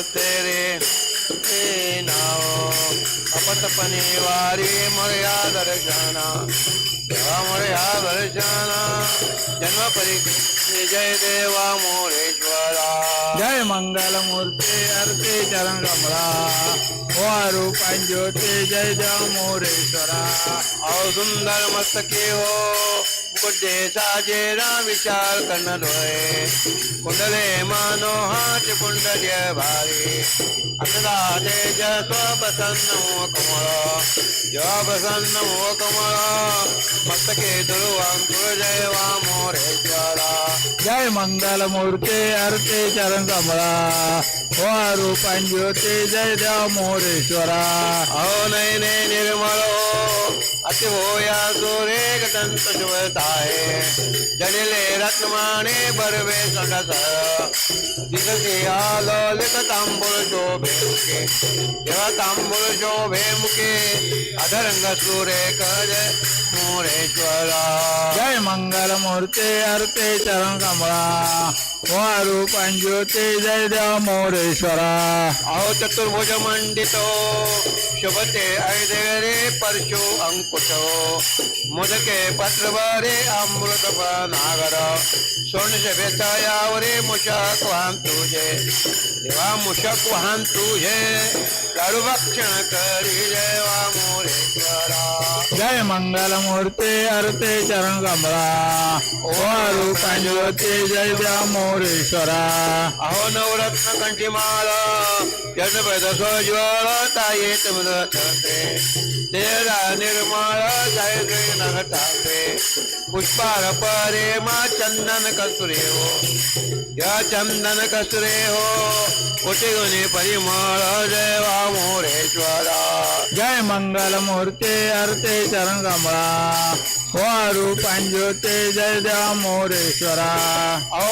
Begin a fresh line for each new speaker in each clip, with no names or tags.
तेरे हे नाव अपतपणे वारी मर्या दर्शना देवा मर्या दर्शना जन्म परीक्षे जय देवा मोरेश्वरा।
जय मंगल मूर्ति अर्थे चरण कमला। रूपान ज्योती जय देव मोरेश्वरा।
अहो सुंदर मस्तके हो। कुठे साजे राम विचार करण डोळे कुंडले मनोहाट कुंडल्य भारी. अंगदा तेज स्वसन्न ओ हो कमळ. जेव्हा बसन्न ओ हो कमळ. मस्तके दुर्वाम जय वा मोरे ज्वाला
जय मंगल मोरके अर्थे चरण कमळा. हो रूपांज्योते जय देव मोरेश्वरा.
अहो नयने निर्मळो अति होया सोरे गटंत शुभताय जडिले रत्नमाणे बरवे संडस। दिसते आलो लिख तांबूळ शोभे मुखे तेव्हा तांबूळ शोभे मुखे अधरंग सुरे कज मोरेश्वरा।
जय मंगल मूर्ती अर्थे चरण कमला। ओ रूपान ज्योती जय देव मोरेश्वरा
अहो चतुर्भुज मंडितो शुभते ऐदेरे परशु अंकुशो मुदके पत्रभरे अमृत नागर सोन शभेतायावरे मुशक वाहन तुझे देवा मुशक वाहन तुझे भक्षण करी देवा मोरेश्वरा।
जय मंगल मूर्ती अर्थे चरण कमला ओ रूपान ज्योती जय देव मोरेश्वरा
अहो नवरत्न यशपद सोज्वळ ताये तेरा नगटाते पुष्पार परे मा चंदन कस्तुरे हो या चंदन कस्तुरे हो कोटी गुणी जय मोरेश्वरा
जय मंगल मूर्ती अर्थे चरण कमला ओ जय मोरेश्वरा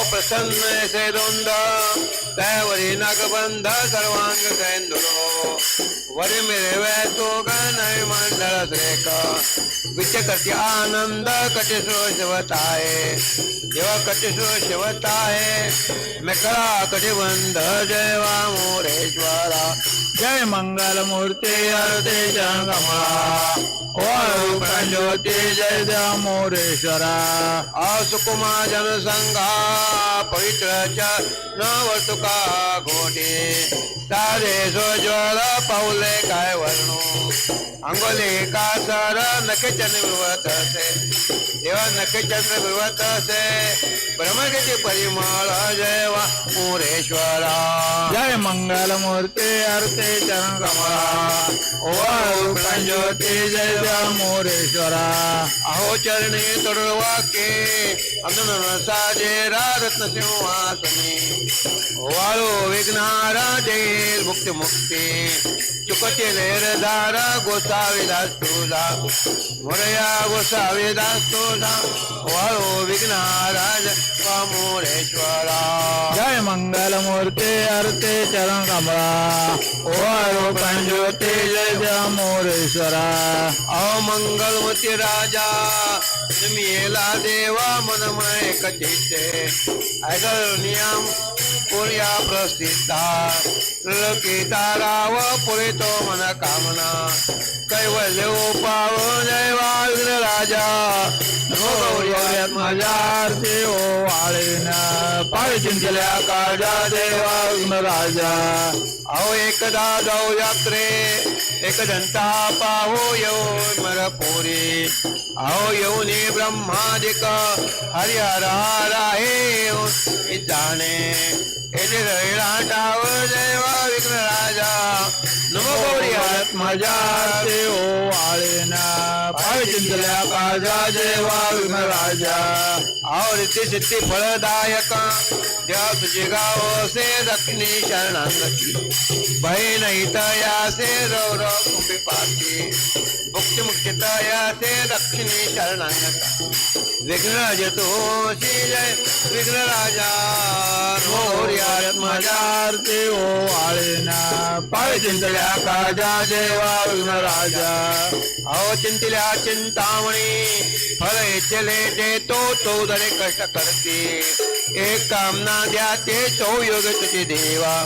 प्रसन्न से दोंद त्यावरी नागबंध सर्वांग सेंदुरो वरी मेरे वैतो गण मंडळ श्रेक विच कटी आनंद कटिसो शिवताय देवा कटिसो शिवताय मेकळा कटिबंध जय वा मोरेश्वरा
जय मंगल मूर्ती ओ रूपान ज्योती जय देव मोरेश्वरा
जन जनसंघा पवित्र च न वर्तुका घोटे तारे सोज्वल पाऊले काय वर्णो? अंगोले कासर नखचंद्र विवत असे? देवा नखचंद्र विवत असे? ब्रह्मगती परिमळ जय वा मोरेश्वरा
जय मंगल मूर्ती अर्थे चरण कमला. ओ ज्योती जय मोरेश्वरा.
अहो चरणी तरुवाके अगन साजे रत्न सिंहासनी वाळो विघ्नारा देईल मुक्ती मुक्ती। चुकते लेरदार गोसावी दास तुझा मोरया गोसावी दास तुझा वाळो विघ्नाराज मोरेश्वरा
जय मंगल मूर्ती अर्थे चरण कमला। ओ रूपान ज्योती जय देव मोरेश्वरा
अहो मंगलमती राजा तुम्हीला देवा मनमय कचिते ऐकल नियम पुर्या प्रसिद्धा. लोकिताराव पुरितो मन कामना. कैवल्योपाव जयवाग्र राजा.
माझ्यार्थी ओ वाळीन पाय जिंकल्या काळजा देवाग्न राजा.
अहो एकदा जाऊ यात्रे एक जनता पाहो यो मर पोरी ब्रह्मा जी ब्रह्मादिक हरिहर आहे जाणे येथे टाव देवा विघ्न राजा नमो गौरी हात
माझ्या आरती ओ आळीन चिंतल्या काळजा देवा राजा
सिद्धी फळदायक देवा तुझे गाव से दक्षिणी शरणांगती भय नाही तयासे रौर कुंभी पाती मुक्ती मुक्ती तयासे दक्षिणी शरणांगता विघ्नराज तो जय। विघ्नराजा
ओ काळजा देवा
चिंतामणी। फळ इच्छले देतो तो दरे कष्ट करते। एक कामना द्या ते तो योग तुझे देवा।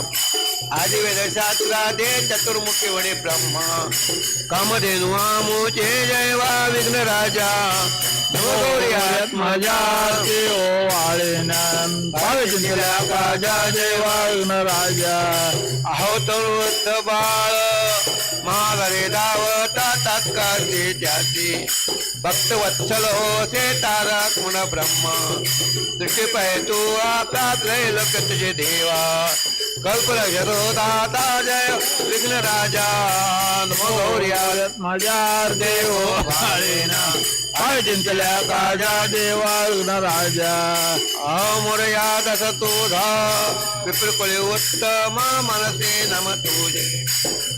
आदिवेदशास्त्रादे चतुर्मुखी वणे ब्रह्मा। कामधेनुवा मोचे जय वा विघ्न राजा माझ्या ओ
आळेनाम भाविला राजा जय वा विघ्न राजा
अहो तरुत बाळ। महागरे दावत तात्काळचे त्याची भक्त वत्सल होते तारक म्हण ब्रह्म। दृष्टी पाय तू आपला त्रैलोक तुझे देवा। कल्पलक्षरो दाता जय विघ्न राजा। नमो गौर्या
मजार देव वाळेना भावे चिंतल्या काजा देवा राजा।
अमोरया दस तुधा विप्रकुळे उत्तम मनसे नम तुझे।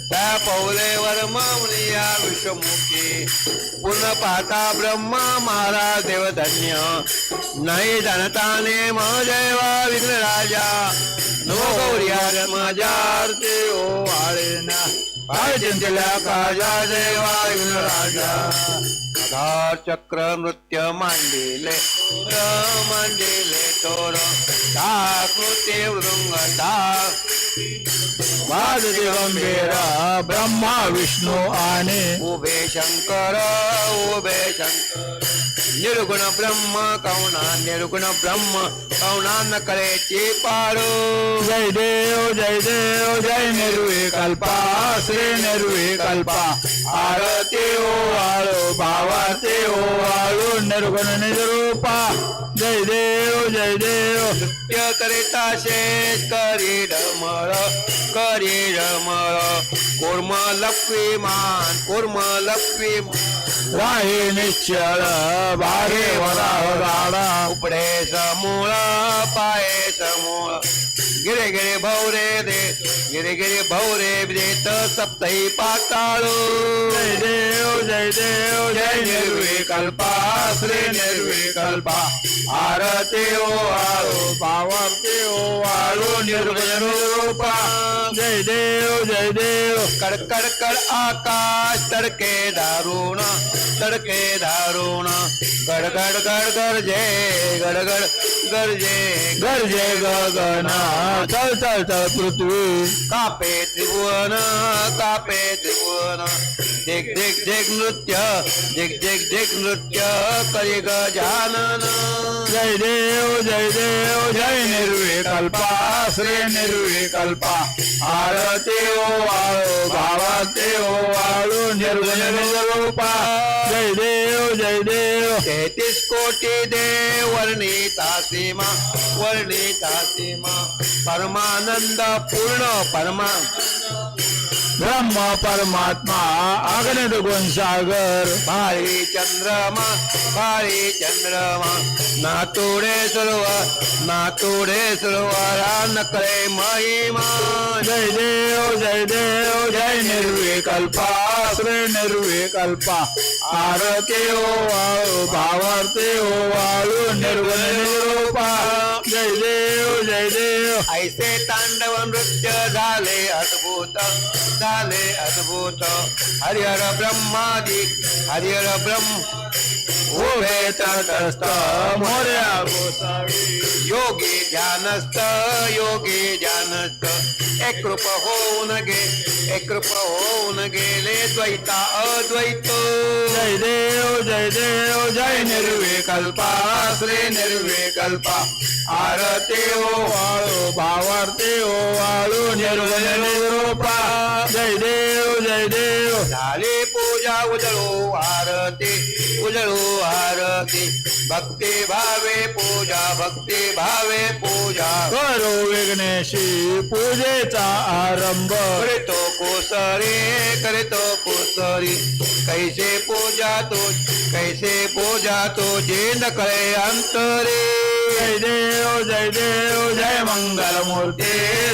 त्या पौलेवर मुनिया मुखी. पुन्हा पाहता ब्रह्मा देवधन्य. नाही विघ्न राजा. गौर्या
माझ्या
ओ चक्र नृत्य मांडिले. मांडिले तोर दा वृंग दा
वाददिगंभीरा ब्रह्मा विष्णू आणि
उभे शंकर उभे शंकर। निर्गुण ब्रह्म कौना निर्गुण ब्रह्म कौना न कळेची पाडू
जय देव जय देव जय निर्विकल्पा श्री निर्विकल्पा। आरती ओ वाळू भावाती ओ वाळू निर्गुण निरूपा। जय देव जय देव।
નૃત્ય કરતા શેષ કરી રમળ કરી રમળ. કોર્મ લપવી માન કોર્મ લપવી માન
राही निश्चळ भारे वराह राडा
उपडे समूळ पाये समूळ गिरे गिरे भौरे दे गिरे गिरे भौरे देत सप्तही पाताळू.
जय देव जय देव जय निर्विकल्पा श्री निर्विकल्पा. आरती ओ वाळू पावरती ओ वाळू निर्गुण रूपा. जय देव जय देव.
कडकड कड आकाश तडके दारुण. तडके दारुण। गडगड गड गरजे गडगड गरजे
गरजे गगना चल चल चल, पृथ्वी।
कापे त्रिभुवन कापे त्रिभुवन। देख देख नृत्य देख देख देख नृत्य करी गजानन
जय देव जय देव जय निर्विकल्पा श्री निर्विकल्पा। आरती ओ वाळू भावाती ओ वाळू निर्गुण रूपा। जय देव जय देव।
तेहतीस कोटी देव वर्णिता सीमा वर्णिता सीमा। परमानंद पूर्ण परमा
ब्रह्म परमात्मा अग्नित गुण सागर.
भारी चंद्रमा भारी चंद्रमा. नातोडे सर्व नातोडे सर्व नकळे महिमा.
जय देव जय देव जय निर्विकल्पा श्री निर्विकल्पा. आरती ओ वाळू भावार्ती ओ वाळू निर्गुण निरूपा जय देव जय देव
ऐसे तांडव नृत्य झाले अद्भुत झाले अद्भुत हरिहर ब्रह्मादी हरिहर ब्रह्म
उभे तटस्थ मोर्या गोसावी
योगी ध्यानस्थ योगी ध्यानस्थ एक रूप होऊन गे एक रूप होऊन गेले द्वैता अद्वैत।
जय देव जय देव जय निर्विकल्पा श्री निर्विकल्पा। आरती ओ वाळू भावार्ती ओ वाळू निरूपा। जय देव जय देव।
झाली पूजा उजळू आरती। उजळू आरती. भक्ती भावे पूजा भक्ती भावे पूजा.
करो विघ्नेशी पूजेचा आरंभ.
करितो कोसरी करितो कोसरी. कैसे पूजा तो कैसे पूजा तो जे न कळे अंतरे.
जय देव जय देव, जय मंगल मूर्ती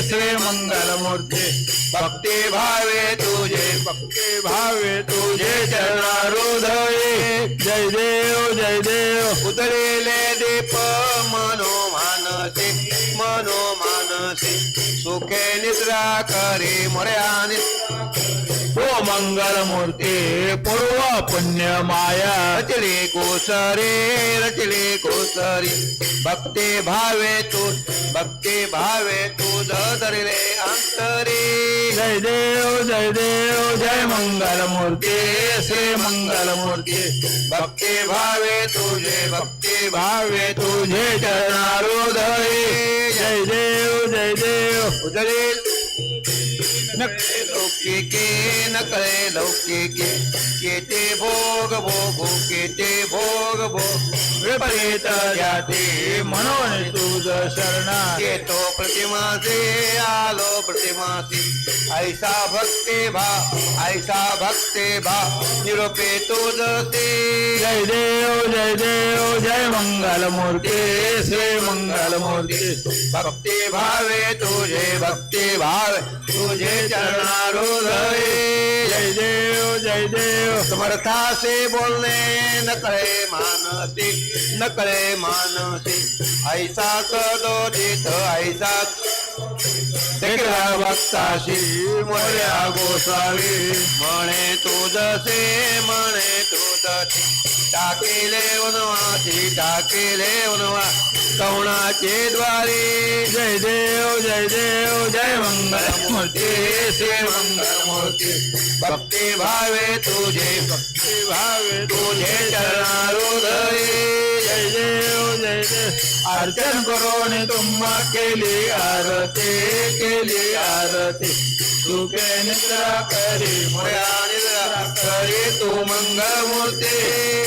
श्री मंगल मूर्ती
भक्ती भावे तुझे,
भक्ति भावे तुझे चरणारुधये। जय देव जय देव।
उतरेले दीप मनो मानसे मनो मानसे सुखे निद्रा करे मोर्या
ओ मंगलमूर्ती पूर्व पुण्य माया
रचले कोसरे रचले कोसरी भक्ते भावे तू, भक्ते भावे तू धरले अंतरी।
जय देव जय देव, जय मंगलमूर्ती, श्री मंगलमूर्ती।
भक्ते भावे तुझे भक्ते
भावे तुझे चरणारोदये जय देव जय देव।
उदरे नकळे लौकिके नकळे लौकिके केते भोग भोगो केते भोग भोग।
विपरीत जाती म्हणून तुझ शरणा
केतो प्रतिमासे आलो प्रतिमासी ऐसा भक्ते भा, ऐसा भक्ते भा, निरोपे तुझते
जय देव जय देव, जय मंगलमूर्ती श्री मंगल मूर्ति।
भक्ति भावे तुझे, भक्ति भावे। तुझे चरणारोधये
जय. देव जय देव.
समर्थासे बोलणे न कळे मानसी न कळे मानसी ऐसा सदोदित ऐसा
देखला भक्ताशी मोर्या गोसावी.
म्हणे तुझसे म्हणे तुझची टाकेले वनवासी टाकेले वनवा कवणाचे द्वारे.
जय देव जय देव जय मंगलमूर्ती श्री मंगलमूर्ती.
भक्ती भावे तुझे भक्ती भावे तुझे चरणारोधये
जय जय देव अर्चन करून तुम्हा केली आरती केली आरती। सुखे निद्रा करी,
मोया निद्रा करे तू मंगल मूर्ति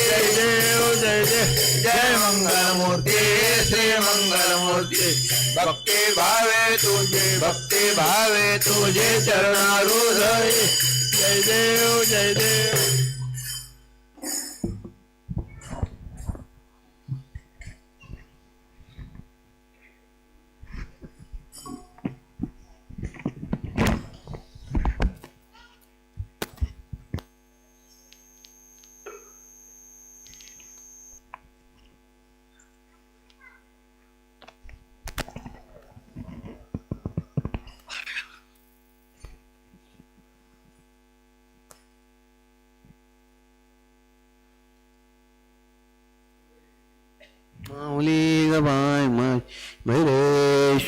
जय देव जय देव जय मंगलमूर्ती, श्री मंगल मूर्ति
भक्ति भावे तुझे, भक्ति भावे तुझे चरणारोधये
जय देव जय देव।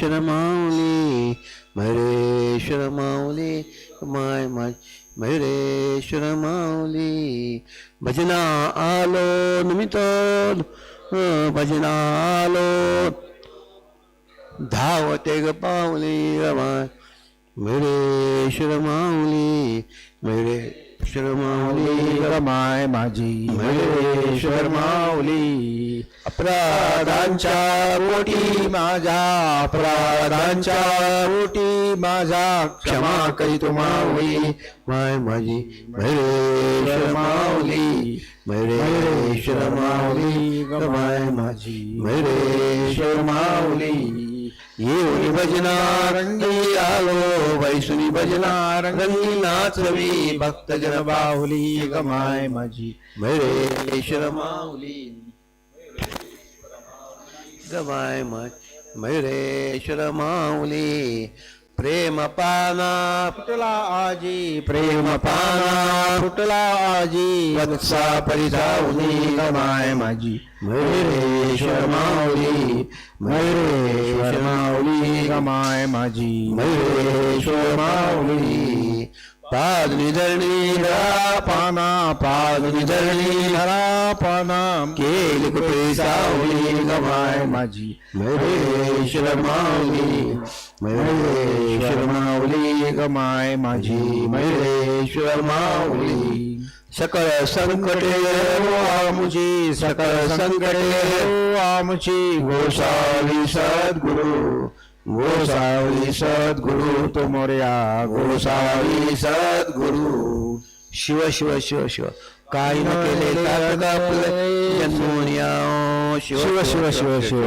भैरेश्वर माऊली भैरेश्वर माऊली माय माय भैरेश्वर माऊली भजना आलो निमित्त भजना आलो धावते ग पाऊली गबाय भैरेश्वर माऊली भैरेश्वर माऊली
रमाय माझी
महेश्वर
माऊली अपराधांच्या मोठी माझ्या अपराधांच्या मोठी माझा क्षमा करीतो माऊली
माय माझी भैरेश्वर माऊली भैरेश्वर माऊली माय माझी भैरेश्वर माऊली येऊनी भजना रंगी आलो वैसुनी भजना रंगी नाचवी भक्तजन बाहुली
गमाय माझी
मयुरेश्वर माऊली गमाय माझी मयुरेश्वर माऊली प्रेम पाना।
फुटला आजी प्रेम पाना? फुटला आजी? वत्सा परिधावनी गमाय माझी।
भैरेश्वर माऊली।
मयुरेश्वर माऊली गमाय माझी।
भैरेश्वर माऊली। पाद निधरणी
धरा पाना पाद निधरणी धरा पाना
केली कृपे सावली
गमाय माझी
भैरेश्वर माऊली
मयुरेश्वर माऊली गमाय माझी
भैरेश्वर माऊली सकळ संकटे
आमुची सकळ संकटे आमची
गोसावी सद्गुरु। गोसावी सद्गुरु
तो मोर्या
गोसावी सद्गुरु। शिव शिव शिव शिव। काही न केले जन्मोनिया शिव
शिव शिव शिव शिव.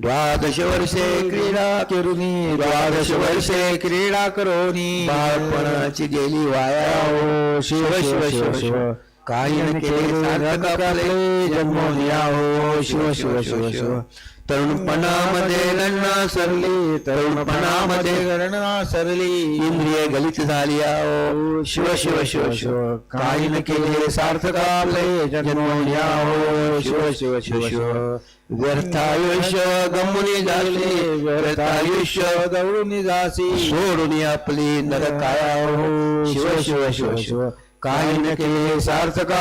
द्वादश वर्षे क्रीडा
केरुनी. द्वादश वर्षे क्रीडा करोनी.
बाळपणाची गेली वाया.
हो शिव शिव शिव शिव
काही न केले
जन्मोनिया हो शिव शिव शिव. शिव.
तरुणपणामध्ये गणना सरली तरुणपणामध्ये
गणना सरली
इंद्रिय गलित झाली आओ शिव शिव शिव शिव काही न केले सार्थक आपले जन्मोया हो शिव शिव शिव शिव व्यर्थायुष्य गमुनी झाले व्यर्थायुष्य
दौडून जासी
सोडून आपली नरकाया हो शिव शिव शिव शिव काही के केले सार्थक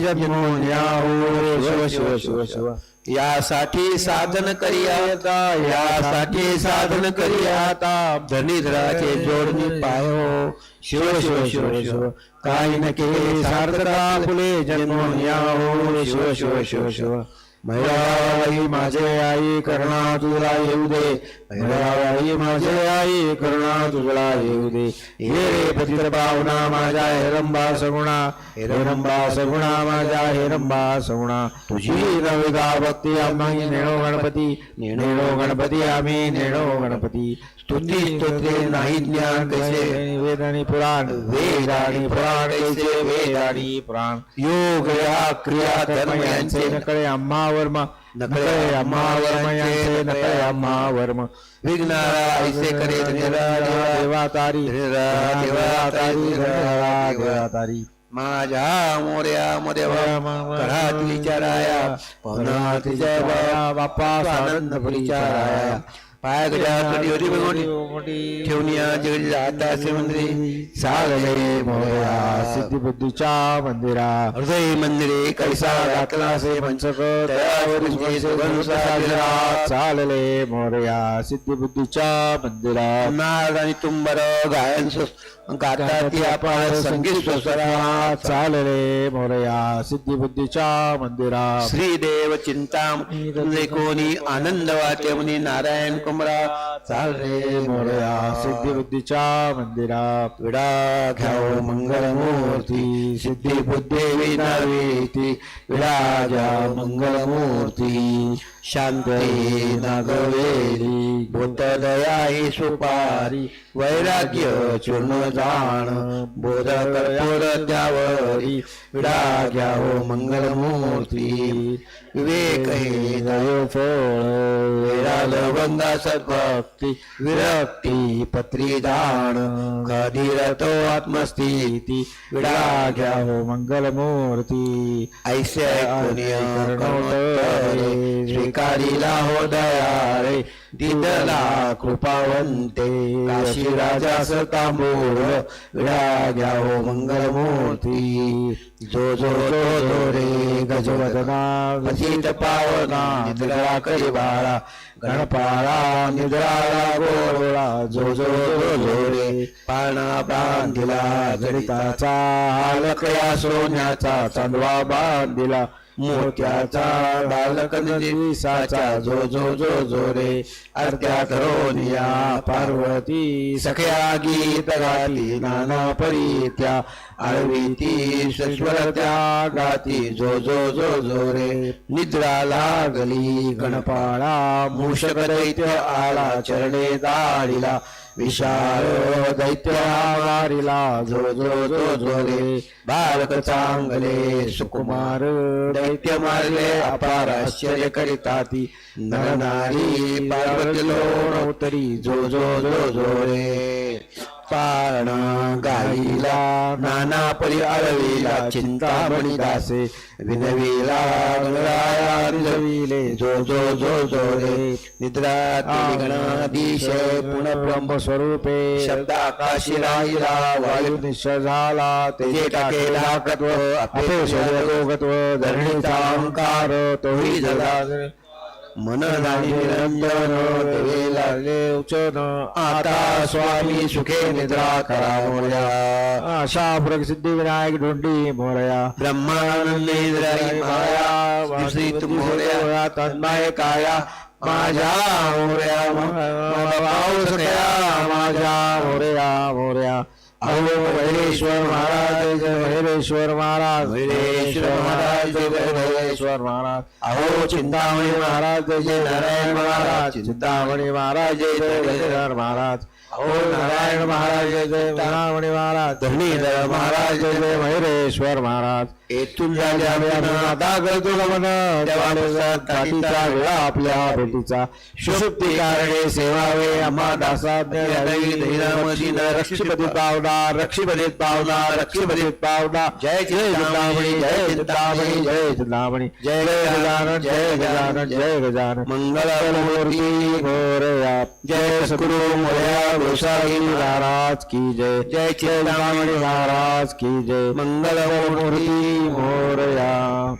जब हो। शिव शिव शिव शिव यासाठी साधन करियाता यासाठी साधन करियाता धनिद्राचे जोडणी पायो। शिव शिव शिव शिव। काही न केले सार्थका फुले जन्म यावो शिव शिव शिव शिव। मैराबाई माझे आई करणा तुला येऊ दे. मैराबाई माझे आई करणा तुला येऊ दे. हे रे पतित पावना माझ्या हेरंबा सगुणा. हेरंबा सगुणा माझ्या हेरंबा सगुणा. तुझी नविका भक्ती आम्ही नेणो गणपती. नेणो गणपती आम्ही नेणो गणपती. स्तुती स्तोत्रे नाही ज्ञान कैसे?
वेद आणि पुराण।
वेद आणि पुराण कैसे? वेद आणि
पुराण।
योग या क्रिया धर्म यांचे।
नकळे आम्हा वर्म। नकळे आम्हा वर्म यांचे नकळे आम्हा वर्म।
विघ्नारा ऐसे करे देवा.
तारी
देवा तारी, देवा.
तारी
माझ्या मोर्या मदेवा घरातली चाराया पवनातीच्या बाया
बाप्पा
आनंद परिचाराया। असे मंदिरे। सागले
मंदिरा।
हृदय मंदिरे कैसा घातला असे
पंचक
दयावरी तुझे सुगंध साजरा.
चालले मोरया सिद्धी बुद्धीच्या मंदिरा।
नाग आणि तुंबर गायन आपण संगीत
चालले मोरया सिद्धी बुद्धीच्या मंदिरा।
श्रीदेव चिंता कोणी आनंद वाटे मुनी नारायण कुमरा। चाल रे
मोरया
मोरया
सिद्धी बुद्धीच्या मंदिरा
विडा घ्याव मंगलमूर्ती सिद्धी बुद्धी विनावी विडा घ्या मंगलमूर्ती शांती नागवेली बोध दया ही सुपारी वैराग्य चूर्ण जाण बोध कर्पूर त्यावरी विडा घ्याव मंगलमूर्ती विवेक हे दयो फळ वेराल वंदा सद्भक्ती, विरक्ती पत्री दान कधीरतो आत्मस्थिती विडा घ्याव
मंगलमूर्ती।
ऐसे ऐकुनिया करुणोत्तरे श्रीकारीला हो दयाळे. दिदला कृपावंते. काशी राजा तांबूळ घ्या हो मंगलमूर्ती. जो जो जो जो रे गजवदना. पतित पावना निद्रा करी बाळा. गणपाळा निद्राळा गोळा. जो जो जो जो रे पाळणा बांधिला. गणिताचा हालकया सोन्याचा चांदवा बांधिला. मोत्याचा बालक दिसाचा जो जो जो जो रे. अर्ध्या करोनिया पार्वती सख्या गीत गाली नाना परीत्या. आळवी ती त्या गाती जो जो जो जो रे. निद्रा लागली गणपाळा मूषक आला चरणे दाळीला विशाळ दैत्यावारीला जो जो जो जो जोरे बालक चांगले सुकुमार दैत्य मारले अपार आश्चर्य करिता ती नरनारी पार्वती लोण उतरी जो जो जो रे पाळणा गाईला नाना परी आळवीला चिंतामणी दासे विनवीला गणराया रिजविले जो जो जो जो रे, निद्रा गणाधीश पुण्य ब्रह्म
स्वरूपे
शब्द आकाशी राहिला, वायू
निश्चय झाला,
तेजे टाकेला कत्व
अपेश योगत्व, धरणीचा अहंकार, तोही झाला
मन निरंजन देवे लागले
उचन
आता स्वामी सुखे निद्रा करा मोर्या.
आशा प्रसिद्धी विनायक ढोंडी मोरया.
ब्रह्मानंद निद्राई माया श्री तन्मय काया माझ्या मोर्या पाऊस
माझ्या मोरया. मोरया. अहो वैरेश्वर महाराज जय भैरेश्वर महाराज।
भैरेश्वर महाराज जय
भैरेश्वर महाराज।
अहो चिंतामणि
महाराज जय नारायण महाराज चिंतामणि महाराज जय जय गजानन महाराज।
नारायण महाराज जय जय
चिंतामणी महाराज.
धरणीधर महाराज जय जय
मयुरेश्वर महाराज. वेळा. आपल्या भेटीचा. सुषुप्ती कारणे सेवावे पावडा रक्षपतीत पावडा रक्षपतीत पावडा
जय
चिंतामणी जय चिंतामणी जय चिंतामणी जय गजानन जय गजानन जय गजानन. मोरया जय मोरया पुरुषारी महाराज की जय।
जय
चिंतामणि महाराज की जय।
मंगल मोरया।